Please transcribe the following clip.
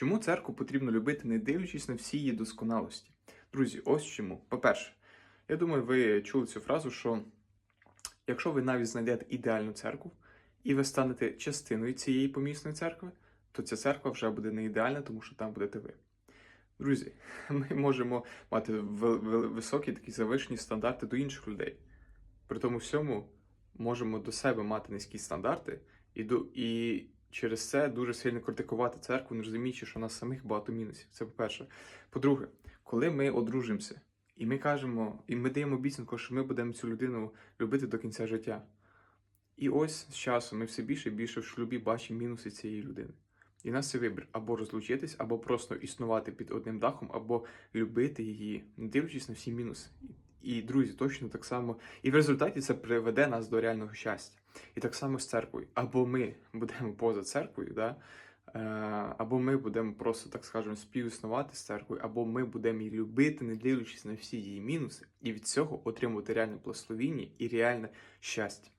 Чому церкву потрібно любити, не дивлячись на всі її досконалості? Друзі, ось чому. По-перше, я думаю, ви чули цю фразу, що якщо ви навіть знайдете ідеальну церкву, і ви станете частиною цієї помісної церкви, то ця церква вже буде не ідеальна, тому що там будете ви. Друзі, ми можемо мати високі такі завишені стандарти до інших людей. При тому всьому можемо до себе мати низькі стандарти і, до, і через це дуже сильно критикувати церкву, не розуміючи, що у нас самих багато мінусів. Це по-перше. По-друге, коли ми одружимося, і ми кажемо, і ми даємо обіцянку, що ми будемо цю людину любити до кінця життя. І ось з часом ми все більше і більше в шлюбі бачимо мінуси цієї людини. І в нас це вибір або розлучитись, або просто існувати під одним дахом, або любити її, не дивлячись на всі мінуси. І, друзі, точно так само. І в результаті це приведе нас до реального щастя. І так само з церквою. Або ми будемо поза церквою, да? е, або ми будемо просто, так скажемо, співіснувати з церквою, або ми будемо її любити, не дивлячись на всі її мінуси, і від цього отримувати реальне благословіння і реальне щастя.